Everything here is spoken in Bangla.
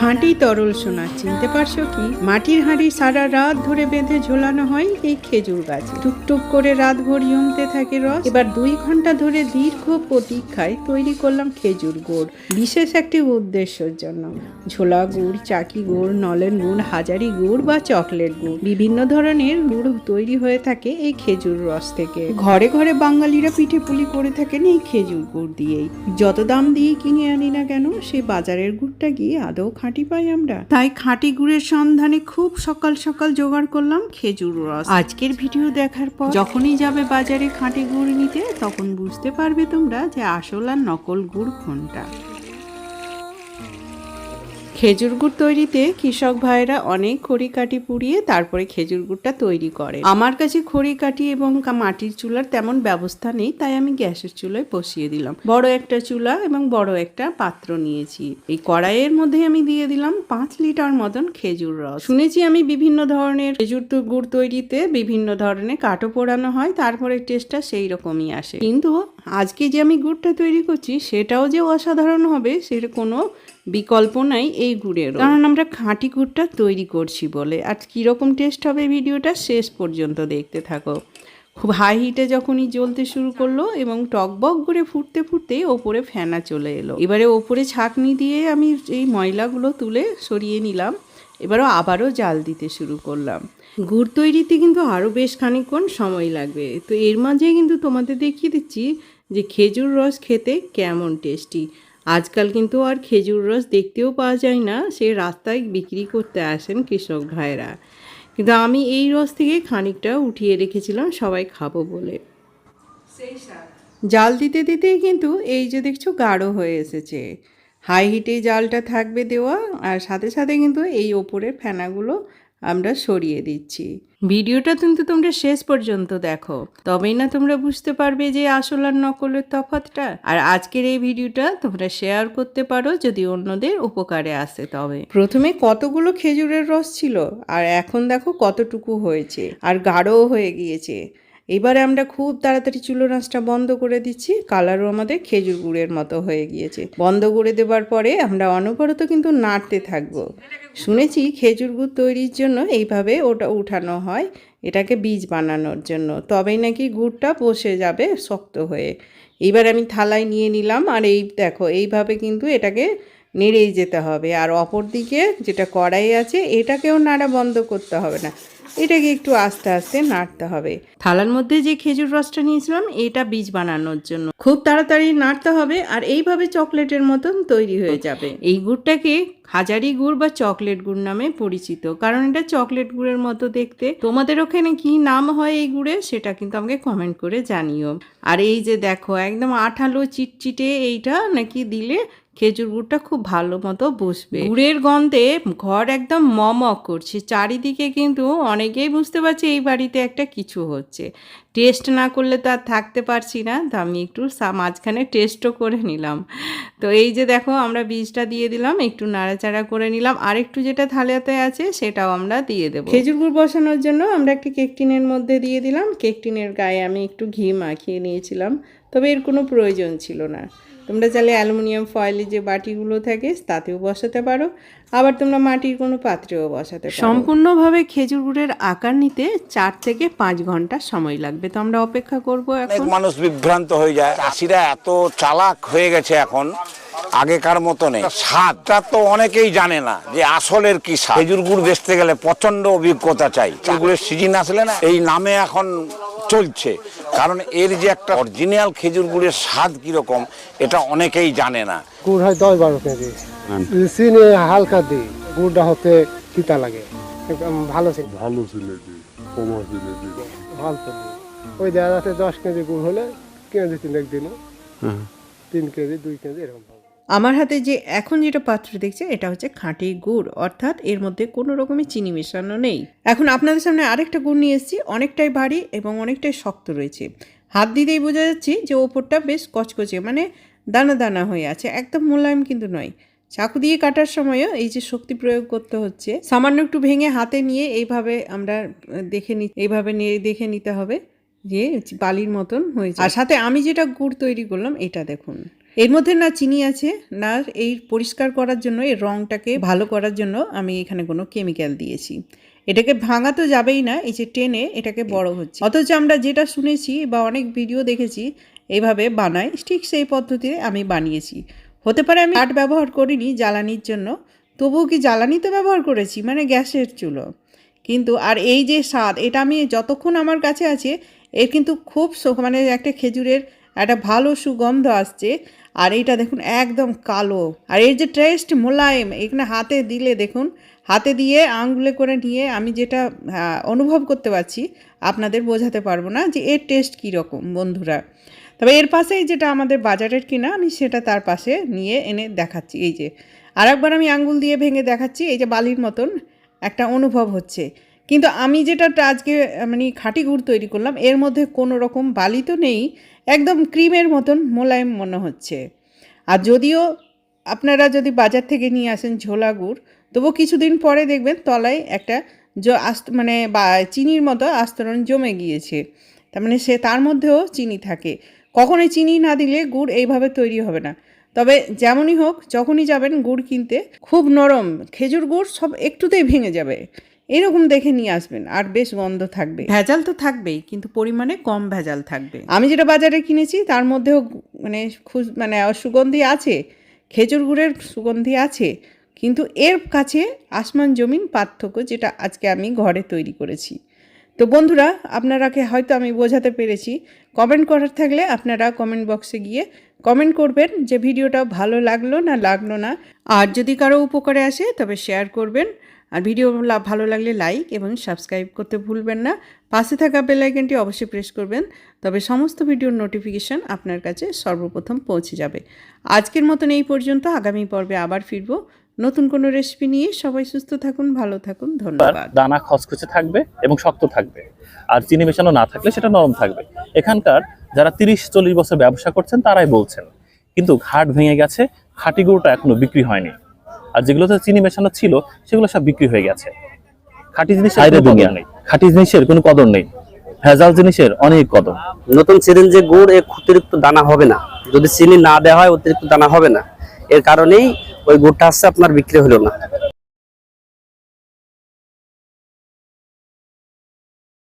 খাঁটি তরল সোনা, চিনতে পারছ কি? মাটির হাঁড়ি সারা রাত ধরে বেঁধে ঝোলানো হয় এই খেজুর গাছে। টুকটুক করে রাত ভর জমতে থাকে রস। এবার দুই ঘণ্টা ধরে দীর্ঘ প্রতীক্ষায় তৈরি করলাম খেজুর গুড়। বিশেষ একটি উদ্দেশ্যের জন্য। ঝোলা গুড়, চাকি গুড়, নলেন গুড়, হাজারি গুড় বা চকলেট গুড়। বিভিন্ন ধরনের গুড় তৈরি হয়ে থাকে এই খেজুর রস থেকে। ঘরে ঘরে বাঙালিরা পিঠে পুলি করে থাকেন এই খেজুর গুড় দিয়েই। যত দাম দিয়ে কিনে আনি না কেন সেই বাজারের গুড়টা গিয়ে আদৌ খাঁটি পাই আমরা। তাই খাঁটি গুড়ের সন্ধানে খুব সকাল সকাল জোগাড় করলাম খেজুর রস। আজকের ভিডিও দেখার পর যখনই যাবে বাজারে খাঁটি গুড় নিতে, তখন বুঝতে পারবে তোমরা যে আসল আর নকল গুড় কোনটা। খেজুর গুড় তৈরিতে কৃষক ভাইরা অনেক খড়ি কাটি পুড়িয়ে তারপরে খেজুর গুড়টা তৈরি করে আমার কাছে খড়ি কাটি এবং মাটির চুলার তেমন ব্যবস্থা নেই, তাই আমি গ্যাসের চুলায় বসিয়ে দিলাম। বড় একটা চুলা এবং বড় একটা পাত্র নিয়েছি। এই কড়াইয়ের মধ্যে আমি দিয়ে দিলাম পাঁচ লিটার মতন খেজুর রস। শুনেছি আমি বিভিন্ন ধরনের খেজুর গুড় তৈরিতে বিভিন্ন ধরনের কাঠও পোড়ানো হয়, তারপরে টেস্টটা সেই রকমই আসে। কিন্তু আজকে যে আমি গুড়টা তৈরি করছি, সেটাও যে অসাধারণ হবে সেটা কোনো বিকল্প নাই এই গুড়ের কারণ আমরা খাঁটি গুড়টা তৈরি করছি বলে। আর কীরকম টেস্ট হবে ভিডিওটা, শেষ পর্যন্ত দেখতে থাকো। খুব হাই হিটে যখনই জ্বলতে শুরু করল এবং টকবক করে ফুটতে ফুটতে ওপরে ফেনা চলে এলো। এবারে ওপরে ছাঁকনি দিয়ে আমি এই ময়লাগুলো তুলে সরিয়ে নিলাম। এবারও আবারও জাল দিতে শুরু করলাম। গুড় তৈরিতে কিন্তু আরও বেশ খানিকক্ষণ সময় লাগবে। তো এর মাঝে কিন্তু তোমাদের দেখিয়ে দিচ্ছি যে খেজুর রস খেতে কেমন টেস্টি। আজকাল কিন্তু আর খেজুর রস দেখতেও পাওয়া যায় না সে রাস্তায় বিক্রি করতে আসেন কৃষক ভাইরা কিন্তু আমি এই রস থেকে খানিকটা উঠিয়ে রেখেছিলাম সবাই খাব বলে। জাল দিতে দিতেই কিন্তু এই যে দেখছ গাঢ় হয়ে এসেছে। হাই হিটে জালটা থাকবে দেওয়া, আর সাথে সাথে কিন্তু এই ওপরের ফেনাগুলো আমরা সরিয়ে দিচ্ছি। ভিডিওটা কিন্তু তোমরা শেষ পর্যন্ত দেখো। তবেই না তোমরা বুঝতে পারবে যে আসল আর নকলের তফাতটা। আর আজকের এই ভিডিওটা তোমরা শেয়ার করতে পারো যদি অন্যদের উপকারে আসে তবে। প্রথমে কতগুলো খেজুরের রস ছিল? আর এখন দেখো কতটুকু হয়েছে। আর গাঢ়ও হয়ে গিয়েছে। এবারে আমরা খুব তাড়াতাড়ি চুলো রাঁচটা বন্ধ করে দিচ্ছি। কালারও আমাদের খেজুর গুড়ের মতো হয়ে গিয়েছে। বন্ধ করে দেবার পরে আমরা অনবরত কিন্তু নাড়তে থাকব। শুনেছি খেজুর গুড় তৈরির জন্য এইভাবে ওটা উঠানো হয়, এটাকে বীজ বানানোর জন্য। তবেই নাকি গুড়টা বসে যাবে শক্ত হয়ে। এবার আমি থালায় নিয়ে নিলাম আর এই দেখো, এইভাবে কিন্তু এটাকে নেড়েই যেতে হবে। আর অপর দিকে যেটা কড়াই আছে, এটাকেও নাড়া বন্ধ করতে হবে না। এটাকে একটু আস্তে আস্তে নাড়তে হবে। থালার মধ্যে যে খেজুর রসটা নিয়েছিলাম, এটা বীজ বানানোর জন্য। খুব তাড়াতাড়ি নাড়তে হবে আর এইভাবে চকলেটের মতন তৈরি হয়ে যাবে। এই গুড়টাকে হাজারি গুড় বা চকলেট গুড় নামে পরিচিত। কারণ এটা চকলেট গুড়ের মতো দেখতে। তোমাদের ওখানে কি নাম হয় এই গুড়ে, সেটা কিন্তু আমাকে কমেন্ট করে জানিও। আর এই যে দেখো, একদম আঠালো চিটচিটে এইটা নাকি দিলে খেজুর গুড়টা খুব ভালো মতো বসবে। গুড়ের গন্ধে ঘর একদম মমক করছে। চারিদিকে কিন্তু অনেকেই বুঝতে পারছে এই বাড়িতে একটা কিছু হচ্ছে। টেস্ট না করলে তো আর থাকতে পারছি না। তো আমি একটু মাঝখানে টেস্টও করে নিলাম। তো এই যে দেখো আমরা বীজটা দিয়ে দিলাম একটু নাড়াচাড়া করে নিলাম। আর একটু যেটা থালাতে আছে সেটাও আমরা দিয়ে দেবো। খেজুর গুড় বসানোর জন্য আমরা একটি কেক টিনের মধ্যে দিয়ে দিলাম। কেক টিনের গায়ে আমি একটু ঘি মাখিয়ে নিয়েছিলাম। তবে এর কোনো প্রয়োজন ছিল না। তোমরা চাইলে অ্যালুমিনিয়াম ফয়েলের যে বাটিগুলো থাকে তাতেও বসাতে পারো। আবার তোমরা মাটির কোনো পাত্রেও বসাতে পারো। সম্পূর্ণভাবে খেজুর গুড়ের আকার নিতে চার থেকে পাঁচ ঘণ্টা সময় লাগবে। তো আমরা অপেক্ষা করব এখন। মানুষ বিভ্রান্ত হয়ে যায়। চাষিরা এত চালাক হয়ে গেছে এখন আগেকার মতো নেই। স্বাদটা তো অনেকেই জানে না যে আসলের কি স্বাদ খেজুর গুড় বেচতে গেলে প্রচণ্ড অভিজ্ঞতা চাই। খেজুর গুড়ের সিজন আসলে না এই নামে এখন চলছে। কারণ এর যে একটা অরিজিনাল খেজুর গুড়ের স্বাদ কীরকম এটা অনেকেই জানে না। গুড় হয় দশ বারো কেজি। চিনি হালকা দিই গুড়টা হতে তিতা লাগে। ভালো চিনি। ভালো কমা সিলেটি ভালো ওই দেখা যাচ্ছে দশ কেজি গুড় হলে কেজি তিন একদিন তিন কেজি দুই কেজি এরকম আমার হাতে যে এখন যেটা পাত্র দেখছে, এটা হচ্ছে খাঁটি গুড়। অর্থাৎ এর মধ্যে কোনো রকমের চিনি মেশানো নেই। এখন আপনাদের সামনে আরেকটা গুড় নিয়ে এসেছি, অনেকটাই ভারী এবং অনেকটাই শক্ত রয়েছে। হাত দিতেই বোঝা যাচ্ছে যে ওপরটা বেশ কচকচে মানে দানা দানা হয়ে আছে। একদম মোলায়েম কিন্তু নয়। চাকু দিয়ে কাটার সময়ও এই যে শক্তি প্রয়োগ করতে হচ্ছে, সামান্য একটু ভেঙে হাতে নিয়ে এইভাবে আমরা দেখে নি, এইভাবে নিয়ে দেখে নিতে হবে যে বালির মতন হয়েছে আর সাথে আমি যেটা গুড় তৈরি করলাম, এটা দেখুন। এর মধ্যে না চিনি আছে না এই পরিষ্কার করার জন্য এর রঙটাকে ভালো করার জন্য আমি এখানে কোনো কেমিক্যাল দিয়েছি। এটাকে ভাঙা তো যাবেই না এই যে টেনে এটাকে বড় হচ্ছে। অথচ আমরা যেটা শুনেছি বা অনেক ভিডিও দেখেছি এইভাবে বানায় ঠিক সেই পদ্ধতিতে আমি বানিয়েছি। হতে পারে আমি কাঠ ব্যবহার করিনি জ্বালানির জন্য তবুও কি জ্বালানি তো ব্যবহার করেছি মানে গ্যাসের চুলো। কিন্তু আর এই যে স্বাদ এটা আমি যতক্ষণ আমার কাছে আছে এর কিন্তু খুব মানে একটা খেজুরের একটা ভালো সুগন্ধ আসছে আর এইটা দেখুন, একদম কালো। আর এর যে টেস্ট মোলায়েম, এখানে হাতে দিলে দেখুন, হাতে দিয়ে আঙ্গুলে করে নিয়ে আমি যেটা অনুভব করতে পারছি, আপনাদের বোঝাতে পারব না যে এর টেস্ট কীরকম বন্ধুরা। তবে এর পাশেই যেটা আমাদের বাজারের কিনা, আমি সেটা তার পাশে নিয়ে এনে দেখাচ্ছি। এই যে আর একবার আমি আঙ্গুল দিয়ে ভেঙে দেখাচ্ছি, এই যে বালির মতন একটা অনুভব হচ্ছে। কিন্তু আমি যেটা আজকে মানে খাঁটি গুড় তৈরি করলাম, এর মধ্যে কোনো রকম বালি তো নেই একদম ক্রিমের মতন মোলায়েম মনে হচ্ছে। আর যদিও আপনারা যদি বাজার থেকে নিয়ে আসেন ঝোলা গুড় তবু কিছুদিন পরে দেখবেন তলায় একটা আস্ত মানে বা চিনির মতো আস্তরণ জমে গিয়েছে। তার মানে সে তার মধ্যেও চিনি থাকে। কখনোই চিনি না দিলে গুড় এইভাবে তৈরি হবে না। তবে যেমনই হোক, যখনই যাবেন গুড় কিনতে, খুব নরম খেজুর গুড় সব একটুতেই ভেঙে যাবে। এরকম দেখে নিয়ে আসবেন আর বেশ গন্ধ থাকবে। ভেজাল তো থাকবেই কিন্তু পরিমাণে কম ভেজাল থাকবে। আমি যেটা বাজারে কিনেছি তার মধ্যেও মানে খুব মানে সুগন্ধি আছে খেজুর গুড়ের সুগন্ধি আছে কিন্তু এর কাছে আসমান জমিন পার্থক্য যেটা আজকে আমি ঘরে তৈরি করেছি। তো বন্ধুরা আপনারাকে হয়তো আমি বোঝাতে পেরেছি কমেন্ট করার থাকলে আপনারা কমেন্ট বক্সে গিয়ে কমেন্ট করবেন যে ভিডিওটা ভালো লাগল না লাগল না। আর যদি কারও উপকারে আসে তবে শেয়ার করবেন। আর ভিডিও ভালো লাগলে লাইক এবং সাবস্ক্রাইব করতে ভুলবেন না। পাশে থাকা বেল আইকনটি অবশ্যই প্রেস করবেন, তবে সমস্ত ভিডিওর নোটিফিকেশন আপনার কাছে সর্বপ্রথম পৌঁছে যাবে। আজকের মতন এই পর্যন্ত, আগামী পর্বে আবার ফিরবো। নতুন কোনো রেসিপি নিয়ে সবাই সুস্থ থাকুন, ভালো থাকুন, ধন্যবাদ। দানা খসখসে থাকবে এবং শক্ত থাকবে। আর চিনি মেশানো না থাকলে সেটা নরম থাকবে। এখানকার যারা তিরিশ চল্লিশ বছর ব্যবসা করছেন, তারাই বলছেন, কিন্তু হাট ভেঙে গেছে, খাঁটি এখনও বিক্রি হয়নি। আর যেগুলোতে চিনি মেশানো ছিল সেগুলো সব বিক্রি হয়ে গেছে। খাঁটি জিনিসের। কদর নেই। খাঁটি জিনিসের কোনো কদর নেই। ভেজাল জিনিসের অনেক কদর। নতুন সিরিঞ্জে গুড় এ অতিরিক্ত দানা হবে না। যদি চিনি না দেওয়া হয় অতিরিক্ত দানা হবে না। এর কারণেই ওই গুড়টা আসছে আপনার বিক্রি হলো না।